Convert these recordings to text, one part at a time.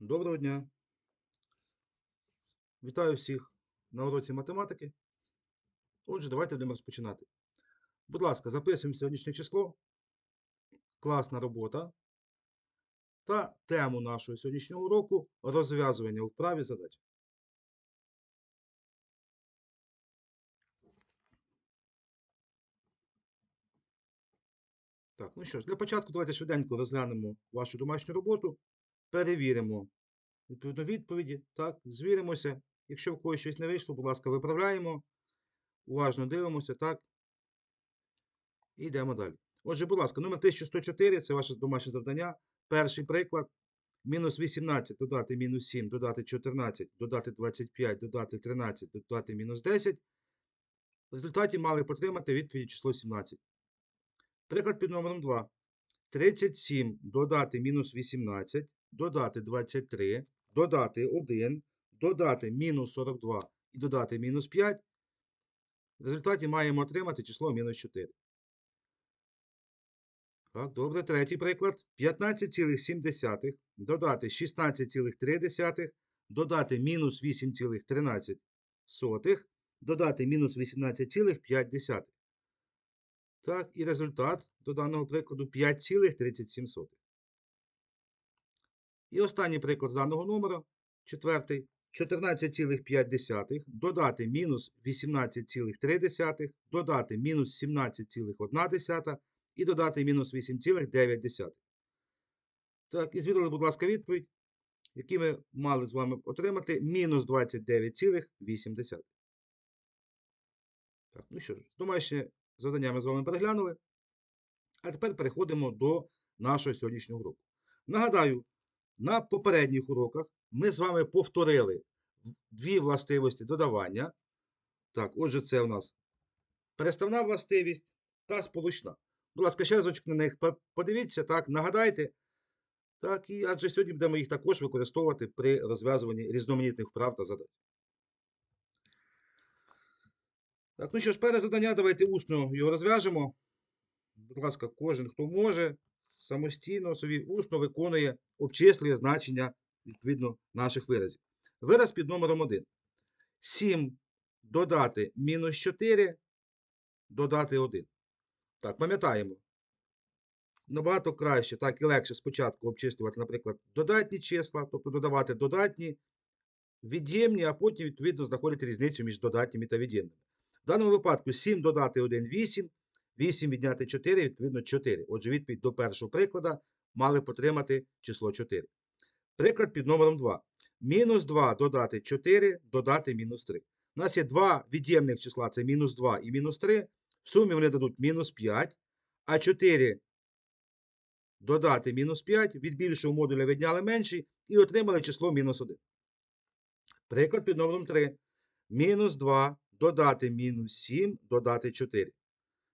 Доброго дня. Вітаю всіх на уроці математики. Отже, давайте будемо розпочинати. Будь ласка, записуємо сьогоднішнє число, класна робота та тему нашого сьогоднішнього уроку розв'язування у вправі задач. Так, ну що ж, для початку давайте швиденько розглянемо вашу домашню роботу, перевіримо відповідно відповіді, так, звіримося. Якщо в когось щось не вийшло, будь ласка, виправляємо. Уважно дивимося, так. І йдемо далі. Отже, будь ласка, номер 1104 це ваше домашнє завдання. Перший приклад. Мінус 18 додати мінус 7, додати 14, додати 25, додати 13, додати мінус 10. В результаті мали потримати відповідь число 17. Приклад під номером 2. 37 додати мінус 18, додати 23, додати 1, додати мінус 42 і додати мінус 5. В результаті маємо отримати число мінус 4. Так, добре, третій приклад. 15,7 додати 16,3, додати мінус 8,13, додати мінус 18,5. Так, і результат до даного прикладу 5,37. І останній приклад з даного номера, четвертий. 14,5 додати мінус 18,3, додати мінус 17,1 і додати мінус 8,9. Так, і звірили, будь ласка, відповідь, які ми мали з вами отримати мінус 29,8. Так, ну що ж, домашнє завдання ми з вами переглянули. А тепер переходимо до нашого сьогоднішнього уроку. Нагадаю, на попередніх уроках ми з вами повторили дві властивості додавання. Так, отже, це у нас переставна властивість та сполучна. Будь ласка, ще разочок на них подивіться, так, нагадайте. Так, і адже сьогодні будемо їх також використовувати при розв'язуванні різноманітних вправ та задач. Так, ну що ж, перше завдання, давайте усно його розв'яжемо. Будь ласка, кожен, хто може, самостійно собі усно виконує, обчислює значення відповідно наших виразів. Вираз під номером 1. 7 додати мінус 4, додати 1. Так, пам'ятаємо. Набагато краще, так і легше спочатку обчислювати, наприклад, додатні числа, тобто додавати додатні, від'ємні, а потім, відповідно, знаходити різницю між додатніми та від'ємними. В даному випадку 7 додати 1 8, 8 відняти 4, відповідно 4. Отже, відповідь до першого прикладу мали потримати число 4. Приклад під номером 2. Мінус 2 додати 4, додати мінус 3. У нас є два від'ємних числа, це мінус 2 і мінус 3. В сумі вони дадуть мінус 5, а 4 додати мінус 5, від більшого модуля відняли менший і отримали число мінус 1. Приклад під номером 3. Мінус 2 додати мінус 7, додати 4.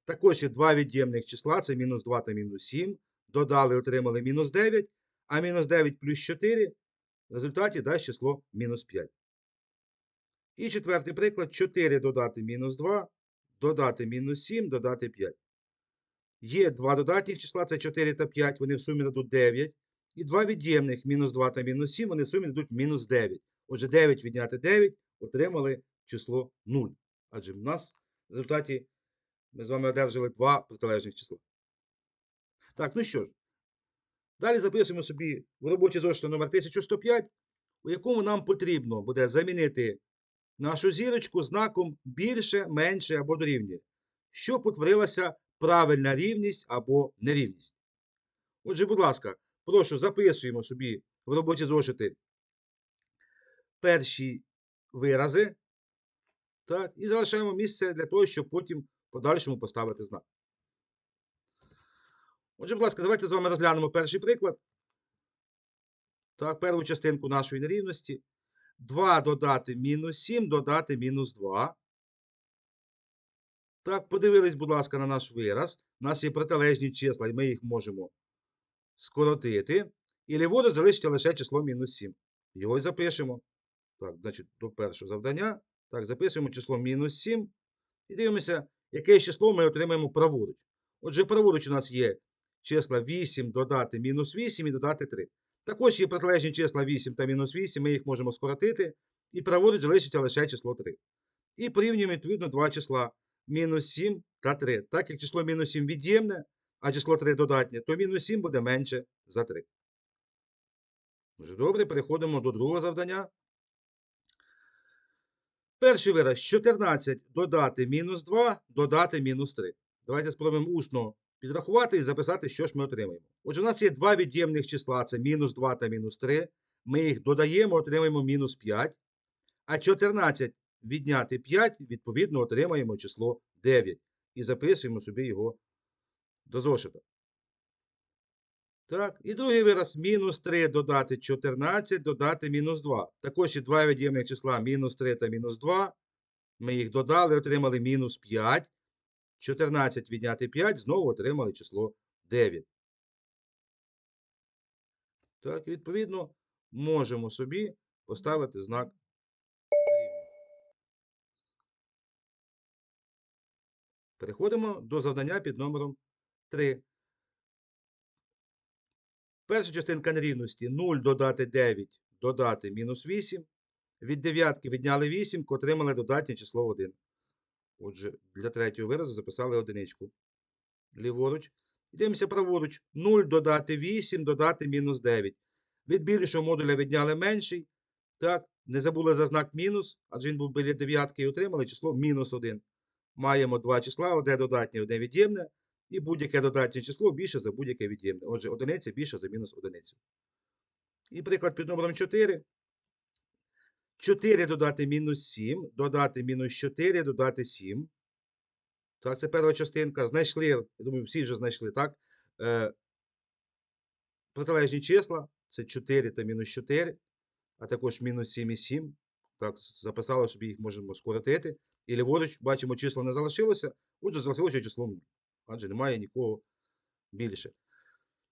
Також є два від'ємних числа, це мінус 2 та мінус 7. Додали, отримали мінус 9, а мінус 9 плюс 4 в результаті дасть число мінус 5. І четвертий приклад 4 додати мінус 2, додати мінус 7, додати 5. Є два додатні числа, це 4 та 5, вони в сумі дадуть 9. І два від'ємних мінус 2 та мінус 7, вони в сумі дадуть мінус 9. Отже, 9 відняти 9 отримали число 0. Адже в нас в результаті ми з вами одержали два протилежних числа. Так, ну що ж. Далі записуємо собі в роботі зошиту номер 1105, у якому нам потрібно буде замінити нашу зірочку знаком більше, менше або дорівнює, щоб утворилася правильна рівність або нерівність. Отже, будь ласка, прошу записуємо собі в роботі зошити перші вирази. Так, і залишаємо місце для того, щоб потім в подальшому поставити знак. Отже, будь ласка, давайте з вами розглянемо перший приклад. Так, першу частинку нашої нерівності. 2 додати мінус 7, додати мінус 2. Так, подивились, будь ласка, на наш вираз. У нас є протилежні числа, і ми їх можемо скоротити. І ліворуч залишиться лише число мінус 7. Його і запишемо. Так, значить, до першого завдання. Так, записуємо число мінус 7. І дивимося, яке число ми отримаємо праворуч. Отже, праворуч у нас є числа 8 додати мінус 8 і додати 3. Також є протилежні числа 8 та мінус 8, ми їх можемо скоротити, і праворуч залишиться лише число 3. І порівнюємо відповідно два числа мінус 7 та 3. Так як число мінус 7 від'ємне, а число 3 додатнє, то мінус 7 буде менше за 3. Дуже добре, переходимо до другого завдання. Перший вираз 14 додати мінус 2, додати мінус 3. Давайте спробуємо усно підрахувати і записати, що ж ми отримаємо. Отже, у нас є два від'ємних числа: це мінус 2 та мінус 3. Ми їх додаємо, отримаємо мінус 5. А 14 відняти 5, відповідно, отримаємо число 9. І записуємо собі його до зошита. Так, і другий вираз мінус 3 додати 14, додати мінус 2. Також є два від'ємних числа мінус 3 та мінус 2. Ми їх додали, отримали мінус 5. 14 відняти 5, знову отримали число 9. Так, відповідно, можемо собі поставити знак. Переходимо до завдання під номером 3. Перша частинка нерівності 0 додати 9, додати мінус 8. Від дев'ятки відняли 8, отримали додатнє число 1. Отже, для третього виразу записали одиничку. Ліворуч. Дивимося праворуч. 0 додати 8, додати мінус 9. Від більшого модуля відняли менший. Так, не забули за знак мінус, адже він був біля дев'ятки і отримали число мінус 1. Маємо два числа, одне додатнє, одне від'ємне. І будь-яке додатнє число більше за будь-яке від'ємне. Отже, одиниця більше за мінус одиницю. І приклад під номером 4. 4 додати мінус 7, додати мінус 4, додати 7. Так, це перша частинка. Знайшли, я думаю, всі вже знайшли, так? Е, протилежні числа це 4 та мінус 4, а також мінус 7 і 7. Так, записали, собі їх можемо скоротити. І ліворуч, бачимо, числа не залишилося, отже, залишилося число 0. Адже немає нікого більше.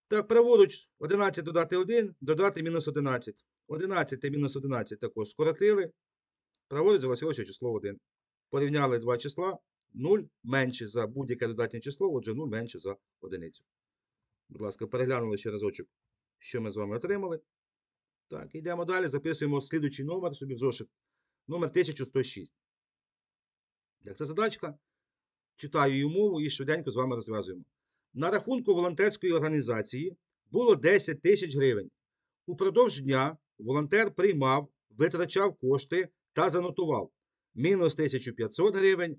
Так, праворуч 11 додати 1, додати мінус 11. 11 та мінус 11 також скоротили. Праворуч залишилося число 1. Порівняли два числа. 0 менше за будь-яке додатнє число, отже 0 менше за одиницю. Будь ласка, переглянули ще разочок, що ми з вами отримали. Так, йдемо далі. Записуємо слідуючий номер собі в зошит. Номер 1106. Як це задачка? Читаю її мову і швиденько з вами розв'язуємо. На рахунку волонтерської організації було 10 тисяч гривень. Упродовж дня волонтер приймав, витрачав кошти та занотував мінус 1500 гривень,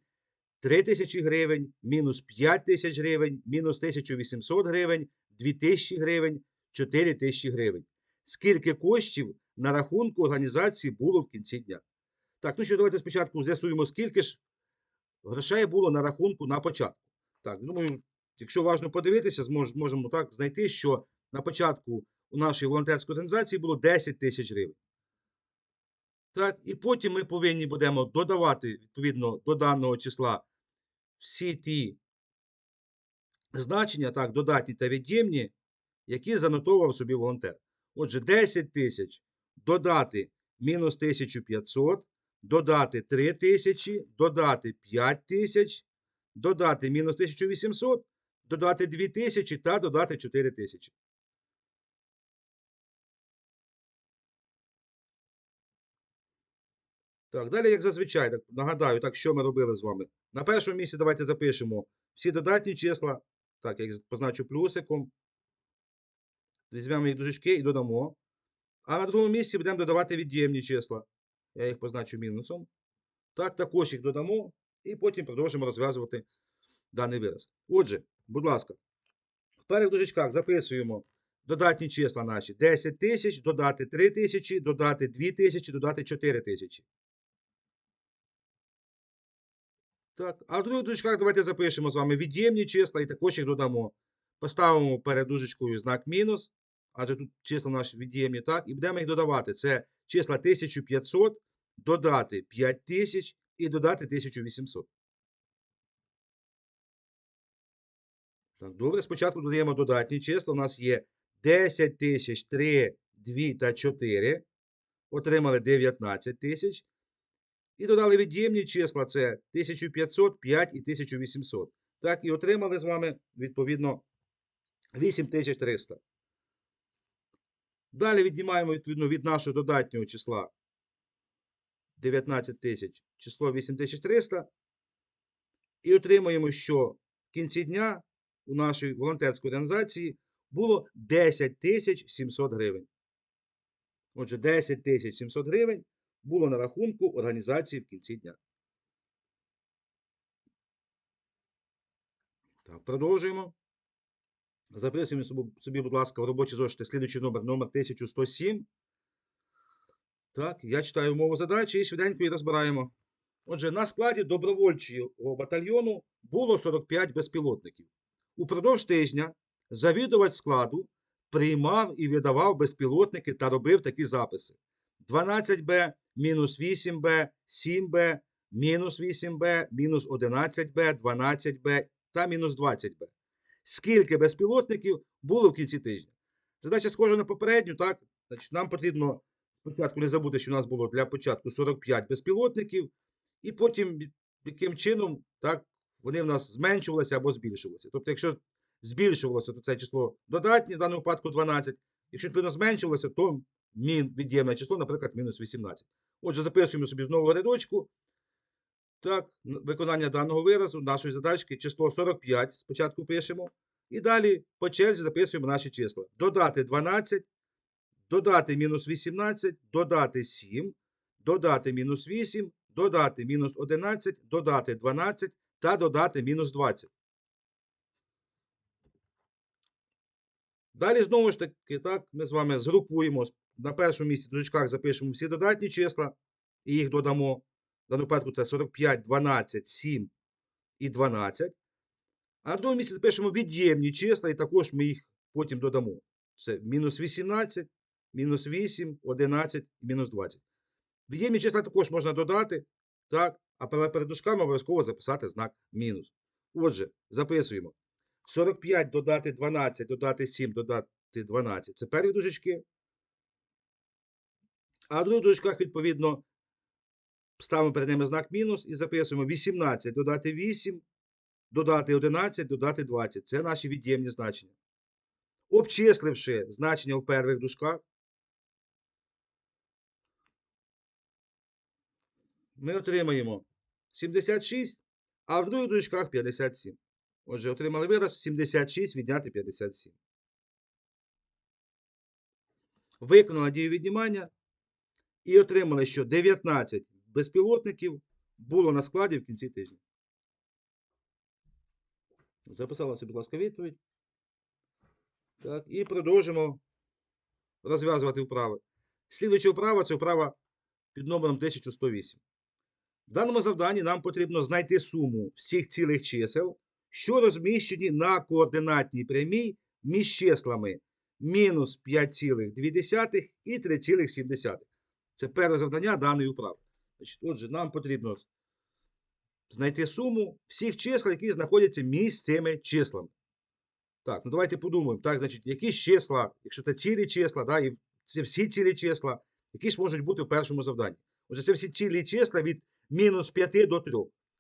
3000 гривень, мінус 5000 гривень, мінус 1800 гривень, 2000 гривень, 4000 гривень. Скільки коштів на рахунку організації було в кінці дня? Так, ну що, давайте спочатку з'ясуємо, скільки ж грошей було на рахунку на початку. Так, думаю, якщо уважно подивитися, змож, можемо так знайти, що на початку у нашої волонтерської організації було 10 тисяч гривень. Так, і потім ми повинні будемо додавати, відповідно, до даного числа всі ті значення, так, додатні та від'ємні, які занотовував собі волонтер. Отже, 10 тисяч додати мінус 1500, додати 3 тисячі, додати 5 тисяч, додати мінус 1800, додати 2 тисячі та додати 4 тисячі. Так, далі, як зазвичай, так, нагадаю, так, що ми робили з вами. На першому місці давайте запишемо всі додатні числа. Так, я їх позначу плюсиком. Візьмемо їх дужечки і додамо. А на другому місці будемо додавати від'ємні числа. Я їх позначу мінусом. Так, також їх додамо. І потім продовжимо розв'язувати даний вираз. Отже, будь ласка, в перших дужечках записуємо додатні числа наші. 10 тисяч, додати 3 тисячі, додати 2 тисячі, додати 4 тисячі. Так, а в других дужечках давайте запишемо з вами від'ємні числа і також їх додамо. Поставимо перед дужечкою знак мінус, адже тут числа наші від'ємні, так, і будемо їх додавати. Це числа 1500, додати 5000 і додати 1800. Так, добре, спочатку додаємо додатні числа. У нас є 10 тисяч, 3, 2 та 4. Отримали 19 тисяч. І додали від'ємні числа це 1500, 5 і 1800. Так, і отримали з вами, відповідно, 8300. Далі віднімаємо відповідно від нашого додатнього числа 19 тисяч, число 8300. І отримаємо, що в кінці дня у нашій волонтерській організації було 10 тисяч 700 гривень. Отже, 10 тисяч 700 гривень було на рахунку організації в кінці дня. Так, продовжуємо. Записуємо собі, будь ласка, в робочі зошити слідуючий номер, номер 1107. Так, я читаю умову задачі і швиденько її розбираємо. Отже, на складі добровольчого батальйону було 45 безпілотників. Упродовж тижня завідувач складу приймав і видавав безпілотники та робив такі записи: 12Б, мінус 8Б, 7Б, мінус 8Б, мінус 11Б, 12Б та мінус 20Б. Скільки безпілотників було в кінці тижня? Задача схожа на попередню, так? Значить, нам потрібно спочатку не забути, що у нас було для початку 45 безпілотників, і потім яким чином так, вони в нас зменшувалися або збільшувалися. Тобто, якщо збільшувалося, то це число додатнє, в даному випадку 12. Якщо відповідно зменшувалося, то від'ємне число, наприклад, мінус 18. Отже, записуємо собі знову рядочку. Так, виконання даного виразу, нашої задачки, число 45 спочатку пишемо. І далі по черзі записуємо наші числа. Додати 12, додати мінус 18, додати 7, додати мінус 8, додати мінус 11, додати 12 та додати мінус 20. Далі знову ж таки, так, ми з вами згрупуємо. На першому місці в дужечках запишемо всі додатні числа і їх додамо. В даному випадку це 45, 12, 7 і 12. А на другому місці запишемо від'ємні числа, і також ми їх потім додамо. Це мінус 18, мінус 8, 11 і мінус 20. Від'ємні числа також можна додати, так, а перед дужками обов'язково записати знак мінус. Отже, записуємо. 45 додати 12, додати 7, додати 12. Це перві дужечки. А в других дужечках, відповідно, ставимо перед ними знак мінус і записуємо 18 додати 8, додати 11, додати 20. Це наші від'ємні значення. Обчисливши значення в перших дужках, ми отримаємо 76, а в других дужках 57. Отже, отримали вираз 76 відняти 57. Виконали дію віднімання і отримали, що 19 безпілотників було на складі в кінці тижня. Записалася, будь ласка, відповідь. Так, і продовжимо розв'язувати вправи. Слідуюча вправа це вправа під номером 1108. В даному завданні нам потрібно знайти суму всіх цілих чисел, що розміщені на координатній прямій між числами мінус 5,2 і 3,7. Це перше завдання даної вправи. Значить, Отже, нам потрібно знайти суму всіх чисел, які знаходяться між цими числами. Так, ну давайте подумаємо. Так, значить, які числа, якщо це цілі числа, да, і це всі цілі числа, які ж можуть бути в першому завданні. Отже, це всі цілі числа від мінус 5 до 3.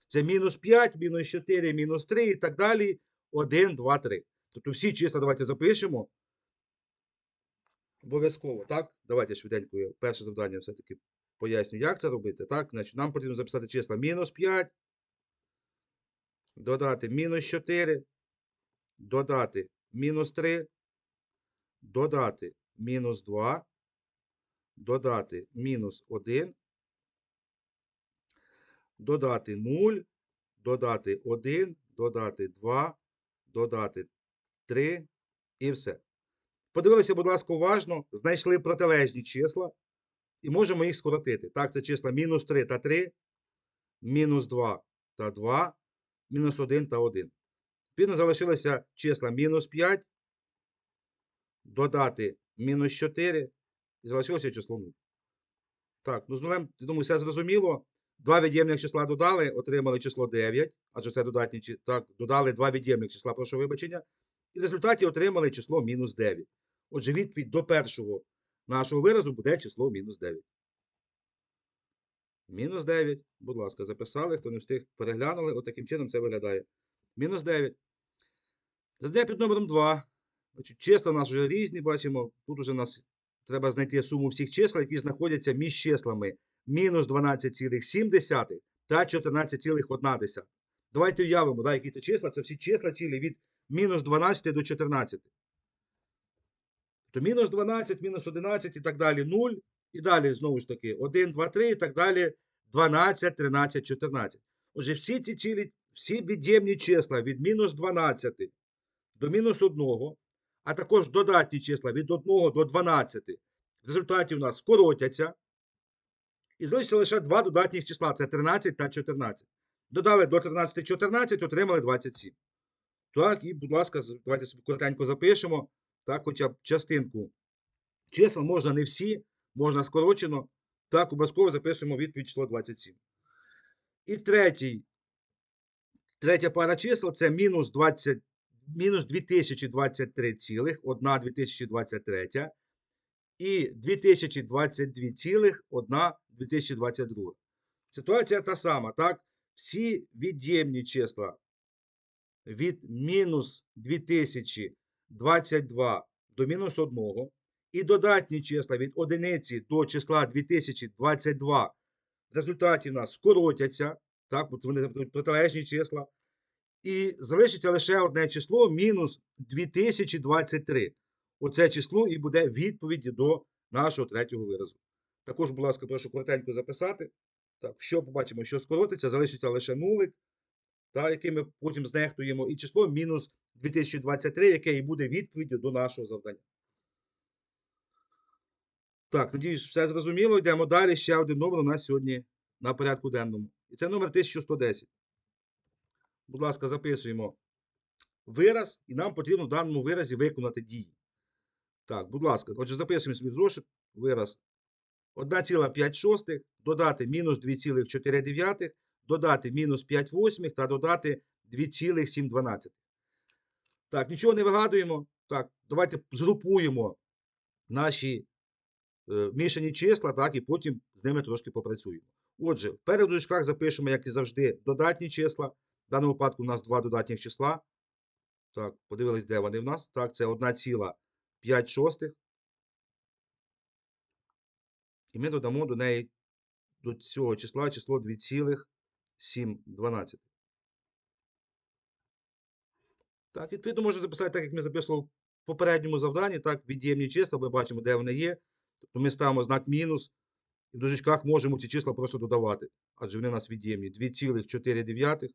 Це мінус 5, мінус 4, мінус 3 і так далі. 1, 2, 3. Тобто всі числа давайте запишемо. Обов'язково, так? Давайте швиденько перше завдання все-таки поясню, як це робити. Так, значить, нам потрібно записати числа. Мінус 5, додати мінус 4, додати мінус 3, додати мінус 2, додати мінус 1, додати 0, додати 1, додати 2, додати 3 і все. Подивилися, будь ласка, уважно, знайшли протилежні числа і можемо їх скоротити. Так, це числа мінус 3 та 3, мінус 2 та 2, мінус 1 та 1. Відповідно, залишилося числа мінус 5, додати мінус 4 і залишилося число 0. Так, ну з нулем, думаю, все зрозуміло. Два від'ємних числа додали, отримали число 9, адже це додатні Так, додали два від'ємних числа, прошу вибачення. І в результаті отримали число мінус 9. Отже, відповідь до першого нашого виразу буде число мінус 9. Мінус 9. Будь ласка, записали, хто не встиг, переглянули. От чином це виглядає. Мінус 9. Задання під номером 2. Значить, числа у нас вже різні, бачимо. Тут уже нас треба знайти суму всіх чисел, які знаходяться між числами мінус 12,7 та 14,1. Давайте уявимо, да, які це числа. Це всі числа цілі від мінус 12 до 14. То мінус 12, мінус 11 і так далі 0. І далі знову ж таки 1, 2, 3 і так далі 12, 13, 14. Отже, всі ці цілі, всі від'ємні числа від мінус 12 до мінус 1, а також додатні числа від 1 до 12 в результаті у нас скоротяться. І залишиться лише два додатніх числа це 13 та 14. Додали до 13 14, отримали 27. Так, і, будь ласка, давайте коротенько запишемо. Так, хоча б частинку чисел можна не всі, можна скорочено. Так, обов'язково записуємо відповідь число 27. І третій, третя пара чисел це мінус 20, мінус 2023 цілих, 1 2023 і 2022 цілих, 1 2022. Ситуація та сама, так? Всі від'ємні числа від мінус 2022 до мінус 1 і додатні числа від одиниці до числа 2022 в результаті у нас скоротяться, так, вони протилежні числа. І залишиться лише одне число мінус 2023. Оце число і буде відповіді до нашого третього виразу. Також, будь ласка, прошу коротенько записати. Так, що побачимо, що скоротиться, залишиться лише нулик, та, який ми потім знехтуємо, і число мінус 2023, яке і буде відповіддю до нашого завдання. Так, надіюсь, все зрозуміло. Йдемо далі. Ще один номер у нас сьогодні на порядку денному. І це номер 1110. Будь ласка, записуємо вираз, і нам потрібно в даному виразі виконати дії. Так, будь ласка, отже, записуємо собі в зошит вираз 1,5 додати мінус 2,4, додати мінус 5 восьмих та додати 2,7. Так, нічого не вигадуємо. Так, давайте згрупуємо наші е, мішані числа, так, і потім з ними трошки попрацюємо. Отже, в перших дужках запишемо, як і завжди, додатні числа. В даному випадку у нас два додатніх числа. Так, подивились, де вони в нас. Так, це 1,5 шостих. І ми додамо до неї до цього числа число 2,7. Так, відповідно, можна записати так, як ми записували в попередньому завданні. Так, від'ємні числа, ми бачимо, де вони є. Тобто ми ставимо знак мінус. І в дужечках можемо ці числа просто додавати. Адже вони у нас від'ємні. 2,4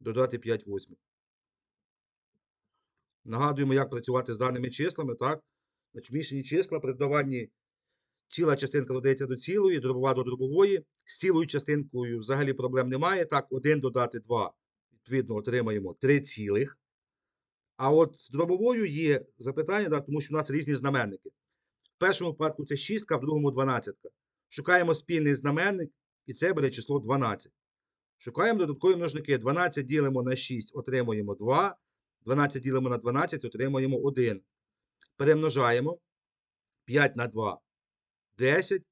додати 5 восьмих. Нагадуємо, як працювати з даними числами. Так? Значить, мішані числа при додаванні ціла частинка додається до цілої, дробова до дробової. З цілою частинкою взагалі проблем немає. Так, 1 додати 2, відповідно, отримаємо 3 цілих. А от з дробовою є запитання, так, тому що у нас різні знаменники. В першому випадку це 6, в другому 12. Шукаємо спільний знаменник, і це буде число 12. Шукаємо додаткові множники. 12 ділимо на 6, отримуємо 2. 12 ділимо на 12, отримуємо 1. Перемножаємо. 5 на 2 10.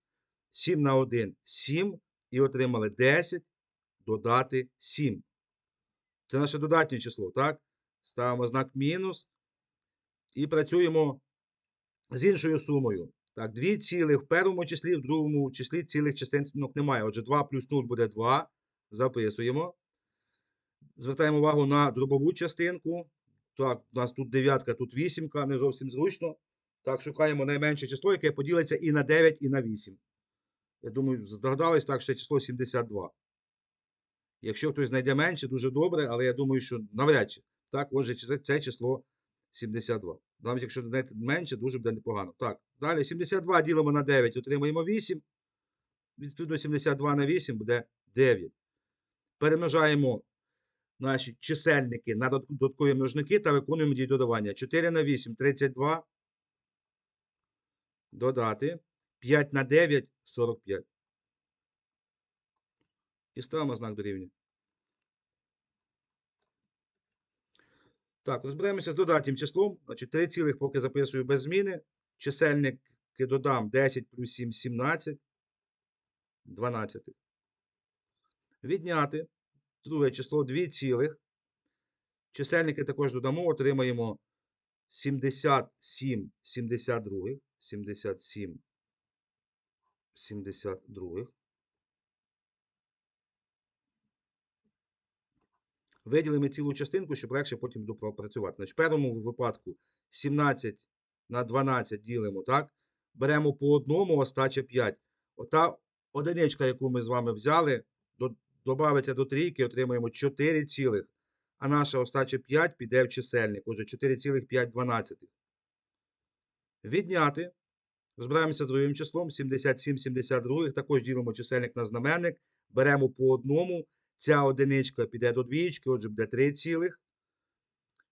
7 на 1 7. І отримали 10. Додати 7. Це наше додатнє число, так? Ставимо знак мінус. І працюємо з іншою сумою. Так, 2 цілих в першому числі, в другому числі цілих частинок немає. Отже, 2 плюс 0 буде 2. Записуємо. Звертаємо увагу на дробову частинку. Так, у нас тут дев'ятка, тут вісімка, не зовсім зручно. Так, шукаємо найменше число, яке поділиться і на 9, і на 8. Я думаю, здогадались так, що число 72. Якщо хтось знайде менше, дуже добре, але я думаю, що навряд чи. Так, отже, це, число 72. Навіть якщо знайдете менше, дуже буде непогано. Так, далі 72 ділимо на 9, отримаємо 8. Відповідно, 72 на 8 буде 9. Перемножаємо наші чисельники на додаткові множники та виконуємо дію додавання. 4 на 8 32. Додати. 5 на 9 45. І ставимо знак дорівнює. Так, розберемося з додатнім числом. Значить, 3 цілих поки записую без зміни. Чисельники додам 10 плюс 7 17. 12. Відняти друге число 2 цілих. Чисельники також додамо, отримаємо 77 72, 77 72. Виділимо цілу частинку, щоб легше потім допрацювати. Значить, в першому випадку 17 на 12 ділимо, так? Беремо по одному, остача 5. Ота одиничка, яку ми з вами взяли, до, додається до трійки, отримаємо 4 цілих. А наша остача 5 піде в чисельник. Отже, 4,512. Відняти. Розбираємося з другим числом. 77 72. Також ділимо чисельник на знаменник. Беремо по одному. Ця одиничка піде до двієчки, отже, буде 3 цілих.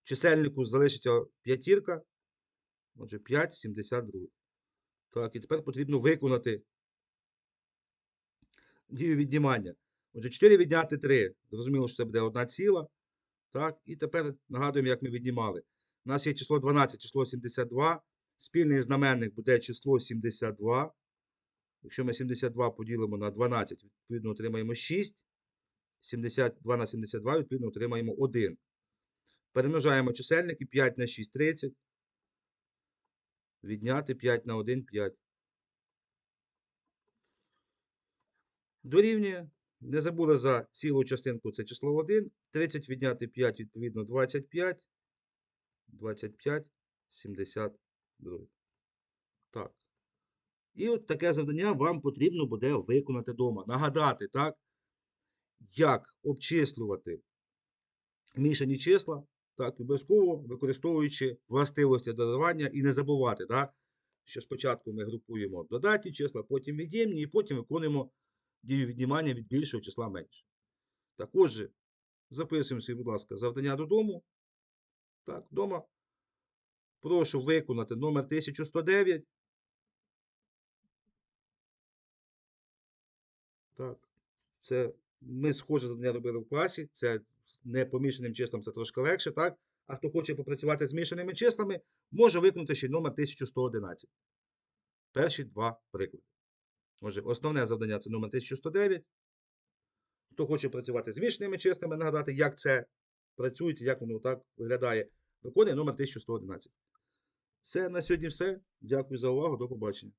Чисельнику залишиться п'ятірка. Отже, 5, 72. Так, і тепер потрібно виконати дію віднімання. Отже, 4 відняти 3. Зрозуміло, що це буде 1 ціла. Так, і тепер нагадуємо, як ми віднімали. У нас є число 12, число 72. Спільний знаменник буде число 72. Якщо ми 72 поділимо на 12, відповідно отримаємо 6. 72 на 72, відповідно, отримаємо 1. Перемножаємо чисельники 5 на 6 30. Відняти 5 на 1 5. Дорівнює. Не забули за цілу частинку це число 1. 30 відняти 5, відповідно, 25. 25, 72. Так. І от таке завдання вам потрібно буде виконати вдома. Нагадати, так? як обчислювати мішані числа, так, обов'язково використовуючи властивості додавання і не забувати, так, що спочатку ми групуємо додатні числа, потім від'ємні, і потім виконуємо дію віднімання від більшого числа менше. Так, отже, записуємо собі, будь ласка, завдання додому. Так, вдома. Прошу виконати номер 1109. Так, це ми схоже завдання робили в класі. Це з непомішаним числом це трошки легше, так? А хто хоче попрацювати з мішаними числами, може виконати ще номер 1111. Перші два приклади. Отже, основне завдання це номер 1109. Хто хоче працювати з мішаними числами, нагадати, як це працює, як воно так виглядає, виконує номер 1111. Все, на сьогодні все. Дякую за увагу. До побачення.